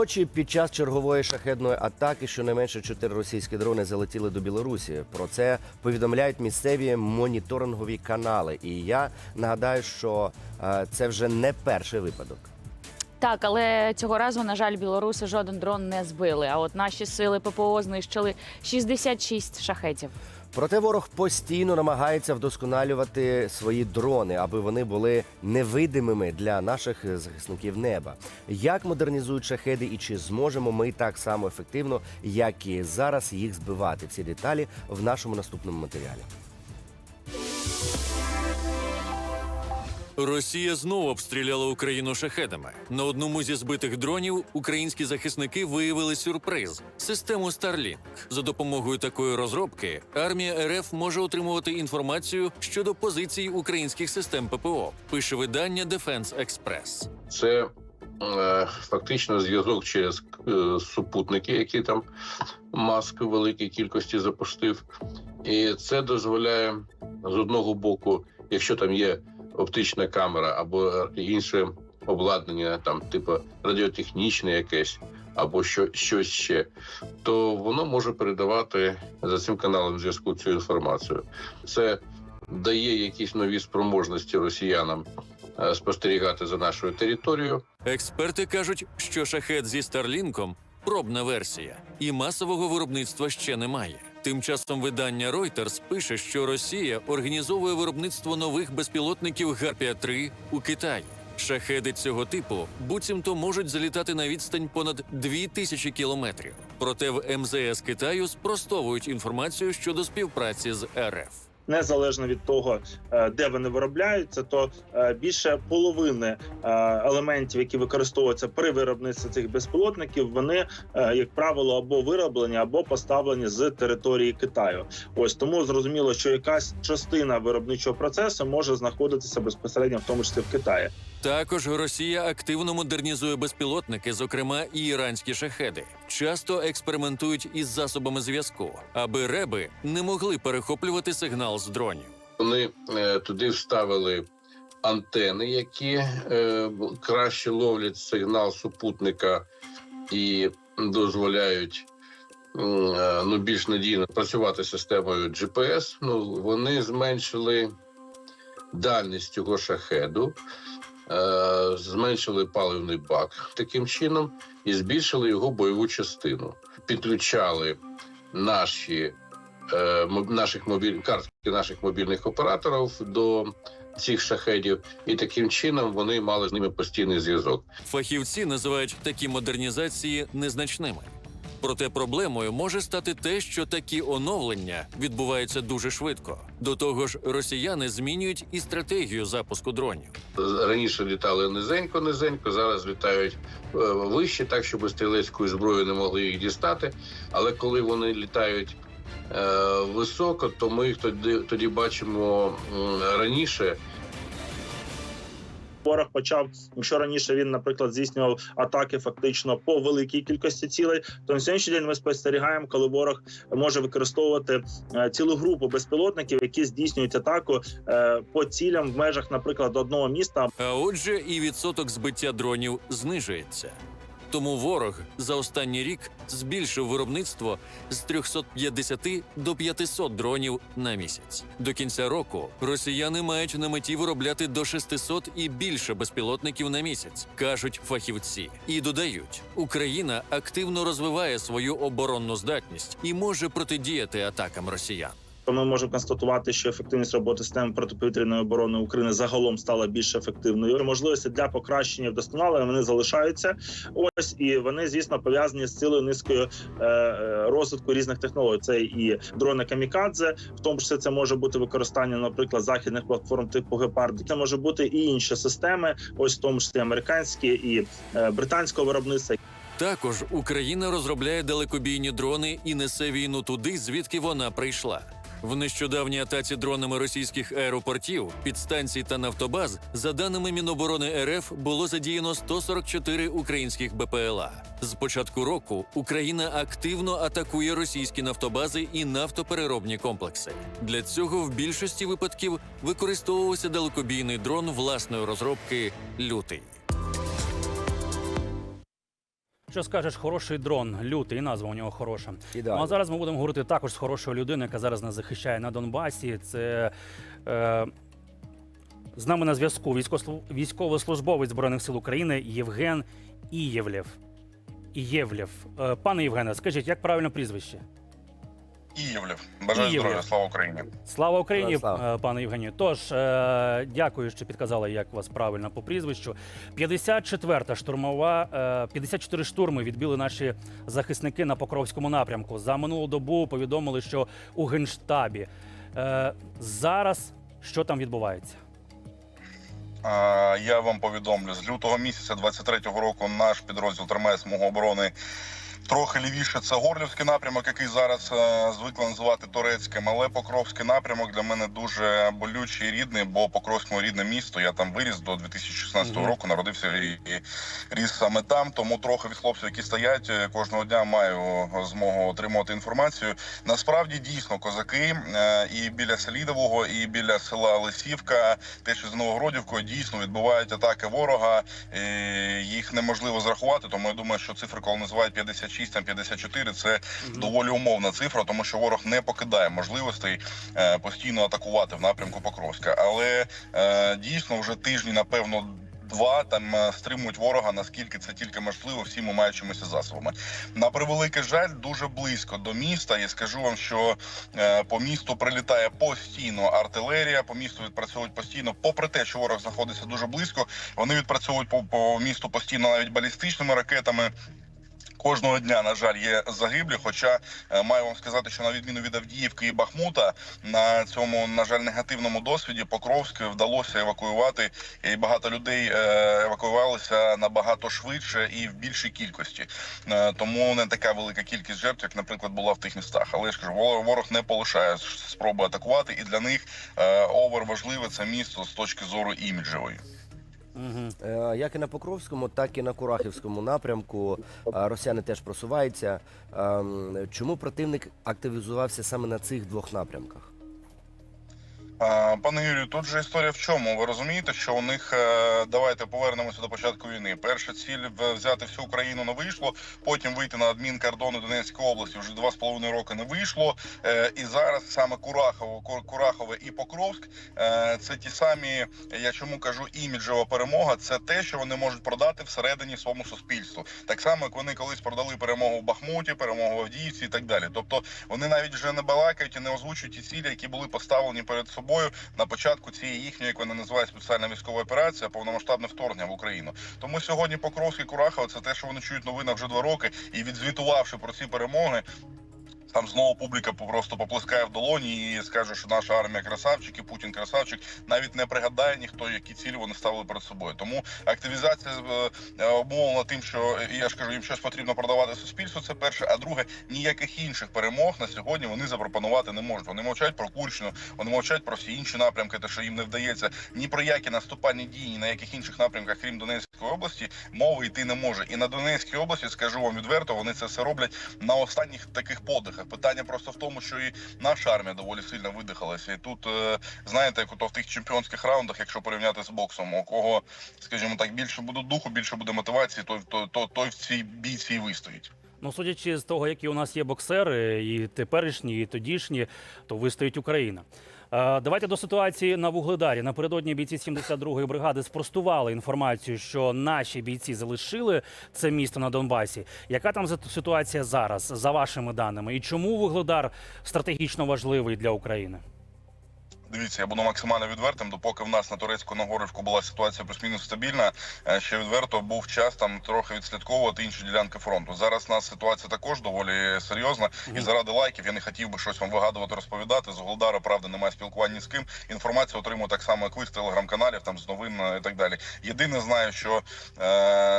Вночі під час чергової шахедної атаки щонайменше чотири російські дрони залетіли до Білорусі. Про це повідомляють місцеві моніторингові канали. І я нагадаю, що е, це вже не перший випадок. Так, але цього разу, на жаль, білоруси жоден дрон не збили. А от наші сили ППО знищили 66 шахетів. Проте ворог постійно намагається вдосконалювати свої дрони, аби вони були невидимими для наших захисників неба. Як модернізують шахеди і чи зможемо ми так само ефективно, як і зараз їх збивати? Ці деталі в нашому наступному матеріалі. Росія знову обстріляла Україну шахедами. На одному зі збитих дронів українські захисники виявили сюрприз систему Starlink. За допомогою такої розробки армія РФ може отримувати інформацію щодо позицій українських систем ППО. Пише видання Defense Express. це е, фактично зв'язок через е, супутники, які там маск у великій кількості запустив. І це дозволяє з одного боку, якщо там є оптична камера або інше обладнання, там типу радіотехнічне якесь. Або що, щось ще, то воно може передавати за цим каналом зв'язку цю інформацію. Це дає якісь нові спроможності росіянам е, спостерігати за нашою територією. Експерти кажуть, що шахет зі Старлінком пробна версія, і масового виробництва ще немає. Тим часом видання Reuters пише, що Росія організовує виробництво нових безпілотників Гарпія 3 у Китаї. Шахеди цього типу буцімто можуть залітати на відстань понад 2000 кілометрів. Проте в МЗС Китаю спростовують інформацію щодо співпраці з РФ. Незалежно від того, е, де вони виробляються, то е, більше половини е, елементів, які використовуються при виробництві цих безпілотників, вони, як правило, або вироблені, або поставлені з території Китаю. Ось тому зрозуміло, що якась частина виробничого процесу може знаходитися безпосередньо, в тому числі в Китаї. Також Росія активно модернізує безпілотники, зокрема і іранські шахеди. Часто експериментують із засобами зв'язку, аби реби не могли перехоплювати сигнал з дронів. Вони е, туди вставили антени, які е, краще ловлять сигнал супутника і дозволяють е, ну, більш надійно працювати системою GPS. Ну, вони зменшили дальність цього шахеду, зменшили паливний бак таким чином і збільшили його бойову частину. Підключали наші е, наших мобіль картки наших мобільних операторів до цих шахедів, і таким чином вони мали з ними постійний зв'язок. Фахівці називають такі модернізації незначними. Проте проблемою може стати те, що такі оновлення відбуваються дуже швидко. До того ж, росіяни змінюють і стратегію запуску дронів. Раніше літали низенько, низенько, зараз літають е, вище, так щоб стрілецькою зброєю не могли їх дістати. Але коли вони літають е, високо, то ми їх тоді, тоді бачимо раніше. Ворог почав, якщо раніше він, наприклад, здійснював атаки фактично по великій кількості цілей, то на сьогоднішній день ми спостерігаємо, коли ворог може використовувати е, цілу групу безпілотників, які здійснюють атаку е, по цілям в межах, наприклад, одного міста А отже, і відсоток збиття дронів знижується. Тому ворог за останній рік збільшив виробництво з 350 до 500 дронів на місяць. До кінця року росіяни мають на меті виробляти до 600 і більше безпілотників на місяць, кажуть фахівці. І додають, Україна активно розвиває свою оборонну здатність і може протидіяти атакам росіян. То ми можемо констатувати, що ефективність роботи системи протиповітряної оборони України загалом стала більш ефективною. Можливості для покращення вдосконалення вони залишаються. Ось і вони, звісно, пов'язані з цілою низкою е, е, розвитку різних технологій. Це і дрони камікадзе, в тому числі це може бути використання, наприклад, західних платформ типу Гепард. Це може бути і інші системи, ось в тому числі американські і е, британського виробництва. Також Україна розробляє далекобійні дрони і несе війну туди, звідки вона прийшла. В нещодавній атаці дронами російських аеропортів, підстанцій та нафтобаз, за даними Міноборони РФ, було задіяно 144 українських БПЛА. З початку року Україна активно атакує російські нафтобази і нафтопереробні комплекси. Для цього в більшості випадків використовувався далекобійний дрон власної розробки Лютий. Що скажеш, хороший дрон, лютий, і назва у нього хороша. Ну а зараз ми будемо говорити також з хорошою людиною, яка зараз нас захищає на Донбасі. Це е, з нами на зв'язку військовослужбовець Збройних сил України Євген Ієвлєв. Ієвлєв. Е, пане Євгене, скажіть, як правильно прізвище? Іївлів. Бажаю Іївлів. здоров'я, слава Україні. Слава Україні, Слава. е, пане Євгенію. Тож е, дякую, що підказали, як вас правильно по прізвищу. 54-та штурмова, е, 54 штурми відбили наші захисники на Покровському напрямку. За минулу добу повідомили, що у генштабі е, зараз що там відбувається? Я вам повідомлю, з лютого місяця 23-го року наш підрозділ тримає смугу оборони. Трохи лівіше це Горлівський напрямок, який зараз е, звикли називати турецьким. Але Покровський напрямок для мене дуже болючий і рідний, бо Покровськ моє рідне місто. Я там виріс до 2016 Мгм. року, народився і, і ріс саме там. Тому трохи від хлопців, які стоять е, кожного дня, маю змогу отримувати інформацію. Насправді дійсно козаки е, і біля Селідового, і біля села Лисівка, те, що з Новогродівкою, дійсно відбувають атаки ворога. Їх неможливо зрахувати. Тому я думаю, що цифри, коли називають 56, там 54, це доволі умовна цифра, тому що ворог не покидає можливостей е, постійно атакувати в напрямку Покровська. Але е, дійсно вже тижні, напевно. Два там е, стримують ворога наскільки це тільки можливо всіма маючимися засобами. На превеликий жаль, дуже близько до міста. І скажу вам, що е, по місту прилітає постійно артилерія, по місту відпрацьовують постійно, попри те, що ворог знаходиться дуже близько. Вони відпрацьовують по, по місту постійно навіть балістичними ракетами. Кожного дня, на жаль, є загиблі. Хоча е, маю вам сказати, що на відміну від Авдіївки і Бахмута, на цьому на жаль негативному досвіді Покровськ вдалося евакуювати, і багато людей е, евакуювалися набагато швидше і в більшій кількості. Е, Тому не така велика кількість жертв, як, наприклад, була в тих містах. Але я ж кажу, ворог- не полишає спроби атакувати, і для них овер важливе це місто з точки зору іміджевої. Е, Як і на Покровському, так і на Курахівському напрямку е, росіяни теж просуваються. Ем, Чому противник активізувався саме на цих двох напрямках? Пане Юрію, тут же історія в чому? Ви розумієте, що у них е, давайте повернемося до початку війни. Перша ціль взяти всю Україну не вийшло. Потім вийти на адмінкордони Донецької області вже два з половиною роки не вийшло. Е, І зараз саме Курахово, Курахове і Покровськ е, це ті самі, я чому кажу, іміджева перемога. Це те, що вони можуть продати всередині своєму суспільству. Так само, як вони колись продали перемогу в Бахмуті, перемогу в Авдіївці і так далі. Тобто вони навіть вже не балакають і не озвучують ті цілі, які були поставлені перед собою на початку цієї їхньої, як вони називають спеціальна військова операція, повномасштабне вторгнення в Україну. Тому сьогодні Покровський Курахова це те, що вони чують в новинах вже два роки, і відзвітувавши про ці перемоги. Там знову публіка просто поплескає в долоні і скаже, що наша армія красавчик і Путін красавчик. Навіть не пригадає ніхто, які цілі вони ставили перед собою. Тому активізація е, е, обумовлена тим, що я ж кажу, їм щось потрібно продавати суспільству. Це перше. А друге, ніяких інших перемог на сьогодні вони запропонувати не можуть. Вони мовчать про Курщину, вони мовчать про всі інші напрямки, те, що їм не вдається ні про які наступальні дії, ні на яких інших напрямках, крім Донецької області, мови йти не може. І на Донецькій області, скажу вам відверто, вони це все роблять на останніх таких подихах. Питання просто в тому, що і наша армія доволі сильно видихалася. І тут е, знаєте, як ото в тих чемпіонських раундах, якщо порівняти з боксом, у кого, скажімо так, більше буде духу, більше буде мотивації, той той, той, той в цій бійці свій вистоїть. Ну, судячи з того, які у нас є боксери, і теперішні, і тодішні, то вистоїть Україна. Е, Давайте до ситуації на Вугледарі. Напередодні бійці 72-ї бригади спростували інформацію, що наші бійці залишили це місто на Донбасі. Яка там ситуація зараз, за вашими даними? І чому Вугледар стратегічно важливий для України? Дивіться, я буду максимально відвертим. Допоки в нас на турецьку нагорівку була ситуація плюс-мінус стабільна. е, Ще відверто був час там трохи відслідковувати інші ділянки фронту. Зараз у нас ситуація також доволі серйозна. І заради лайків я не хотів би щось вам вигадувати, розповідати. З Голдара, правда, немає спілкування з ким. Інформацію отримую так само, як ви з телеграм-каналів, там з новин е, і так далі. Єдине знаю, що е,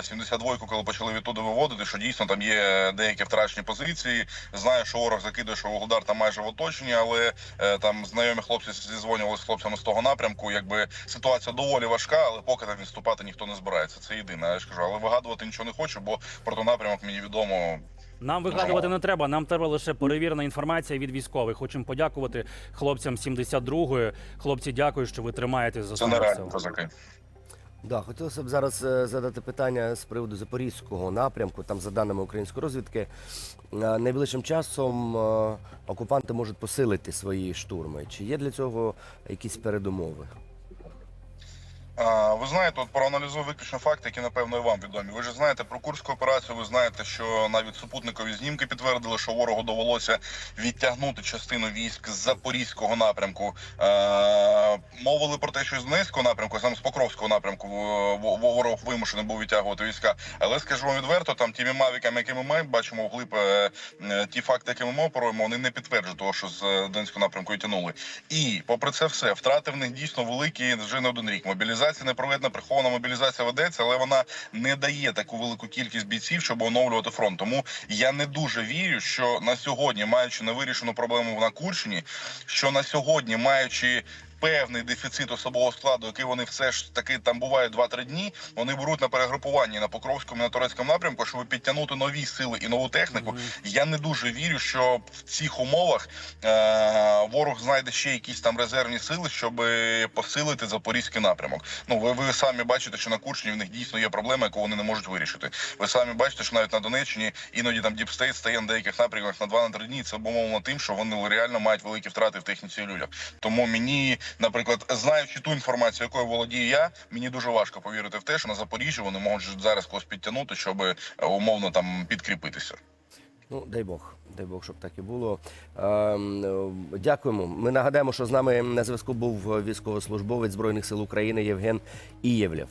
72-ку, коли почали відтуди виводити, що дійсно там є деякі втрачені позиції. Знаю, що ворог закидує, що Володар там майже в оточенні, але е, там знайомі хлопці зізвонювалися з хлопцями з того напрямку. Якби ситуація доволі важка, але поки там відступати ніхто не збирається. Це єдине. Я ж кажу, але вигадувати нічого не хочу, бо про той напрямок мені відомо. Нам вигадувати не треба. Нам треба лише перевірена інформація від військових. Хочемо подякувати хлопцям 72-ї. Хлопці, дякую, що ви тримаєте за Це нереально, козаки. Да, хотілося б зараз е, задати питання з приводу запорізького напрямку. Там, за даними української розвідки, е, найближчим часом е, окупанти можуть посилити свої штурми. Чи є для цього якісь передумови? Ви знаєте, от проаналізую виключно факти, які напевно і вам відомі. Ви ж знаєте про курську операцію. Ви знаєте, що навіть супутникові знімки підтвердили, що ворогу довелося відтягнути частину військ з запорізького напрямку. Е, мовили про те, що з Донецького напрямку, саме з Покровського напрямку в- ворог вимушений був відтягувати війська. Але скажу вам відверто, там тими мавіками, які ми бачимо вглиб, е, е, ті факти, які ми оперуємо, вони не підтверджують того, що з е, Донецького напрямку відтягнули. І попри це все, втрати в них дійсно великі вже не один рік. Мобілізація не проведена, прихована мобілізація ведеться, але вона не дає таку велику кількість бійців, щоб оновлювати фронт. Тому я не дуже вірю, що на сьогодні, маючи невирішену проблему на Курщині, що на сьогодні, маючи певний дефіцит особового складу, який вони все ж таки там бувають 2-3 дні. Вони беруть на перегрупування на Покровському і на турецькому напрямку, щоб підтягнути нові сили і нову техніку. Я не дуже вірю, що в цих умовах е- ворог знайде ще якісь там резервні сили, щоб посилити запорізький напрямок. Ну ви, ви самі бачите, що на Курщині в них дійсно є проблема, яку вони не можуть вирішити. Ви самі бачите, що навіть на Донеччині іноді там діпстейт стає на деяких напрямках на 2-3 дні. Це обумовлено тим, що вони реально мають великі втрати в техніці і людях. Тому мені, наприклад, знаючи ту інформацію, якою володію я, мені дуже важко повірити в те, що на Запоріжжі вони можуть зараз когось підтягнути, щоб е, умовно там підкріпитися. Ну, дай Бог, дай Бог, щоб так і було. Ем, е, Дякуємо. Ми нагадаємо, що з нами на зв'язку був військовослужбовець Збройних сил України Євген Ієвлєв.